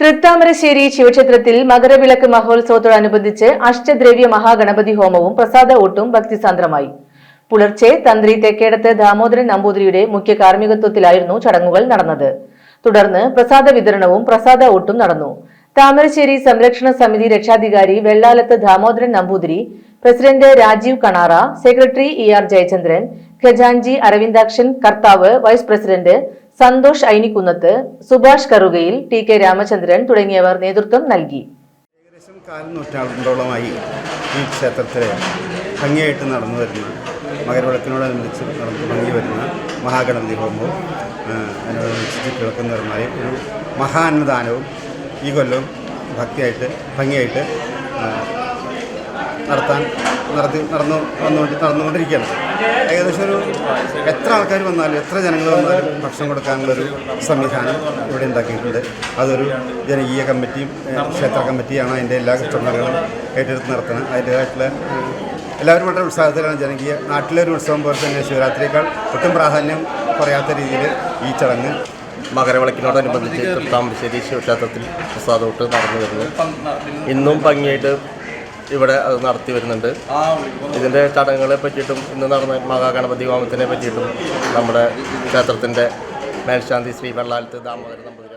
തൃത്താമരശ്ശേരി ശിവക്ഷേത്രത്തിൽ മകരവിളക്ക് മഹോത്സവത്തോടനുബന്ധിച്ച് അഷ്ടദ്രവ്യ മഹാഗണപതി ഹോമവും പ്രസാദ ഊട്ടും ഭക്തിസാന്ദ്രമായി. പുലർച്ചെ തന്ത്രി തെക്കേടത്ത് ദാമോദരൻ നമ്പൂതിരിയുടെ മുഖ്യ കാർമ്മികത്വത്തിലായിരുന്നു ചടങ്ങുകൾ നടന്നത്. തുടർന്ന് പ്രസാദ വിതരണവും പ്രസാദ ഊട്ടും നടന്നു. താമരശ്ശേരി സംരക്ഷണ സമിതി രക്ഷാധികാരി Vellalath Damodaran Namboothiri president Rajeev Kanara secretary E R Jayachandran ഖജാൻജി Aravindakshan Karthavu vice president Santhosh Ainikkunnath Subhash Karukayil T K Ramachandran തുടങ്ങിയവർ നേതൃത്വം നൽകി. ഏകദേശം കാൽനൂറ്റാണ്ടോളമായി ഈ ക്ഷേത്രത്തിലെ ഭംഗിയായിട്ട് നടന്നു വരുന്ന മകരവിളക്കിനോടനുബന്ധിച്ച് നടന്നു ഭംഗി വരുന്ന മഹാഗണപതി ഹോമവും അതിനോടനുബന്ധിച്ച് കിഴക്കും നിറമായി ഒരു മഹാന്നദാനവും ഈ കൊല്ലവും ഭക്തിയായിട്ട് ഭംഗിയായിട്ട് നടത്താൻ നടത്തി നടന്നു വന്നുകൊണ്ട് നടന്നുകൊണ്ടിരിക്കുകയാണ്. ഏകദേശം ഒരു എത്ര ആൾക്കാർ വന്നാലും എത്ര ജനങ്ങൾ വന്നാലും ഭക്ഷണം കൊടുക്കാനുള്ളൊരു സംവിധാനം ഇവിടെ ഉണ്ടാക്കിയിട്ടുണ്ട്. അതൊരു ജനകീയ കമ്മിറ്റിയും ക്ഷേത്ര കമ്മിറ്റിയാണ് അതിന്റെ എല്ലാ കൃഷ്ണങ്ങളും ഏറ്റെടുത്ത് നടത്തുന്നത്. അതിന്റേതായിട്ടുള്ള എല്ലാവരും വളരെ ഉത്സാഹത്തിലാണ് ജനകീയ നാട്ടിലൊരു ഉത്സവം പോലെ തന്നെ ശിവരാത്രിയേക്കാൾ ഒട്ടും പ്രാധാന്യം കുറയാത്ത രീതിയിൽ ഈ ചടങ്ങ് മകരവിളക്കിനോടനുബന്ധിച്ച് തൃത്താമ്പശ്ശേരി ശിവക്ഷേത്രത്തിൽ പ്രസാദോട്ട് നടന്നു വരുന്നു. ഇന്നും ഭംഗിയായിട്ട് ഇവിടെ അത് നടത്തി വരുന്നുണ്ട്. ഇതിന്റെ ചടങ്ങുകളെ പറ്റിയിട്ടും ഇന്ന് നടന്ന മഹാഗണപതി ഹോമത്തിനെ പറ്റിയിട്ടും നമ്മുടെ ക്ഷേത്രത്തിന്റെ മേൽശാന്തി ശ്രീ വെള്ളാലത്ത് ദാമോദരൻ നമ്പൂതിരി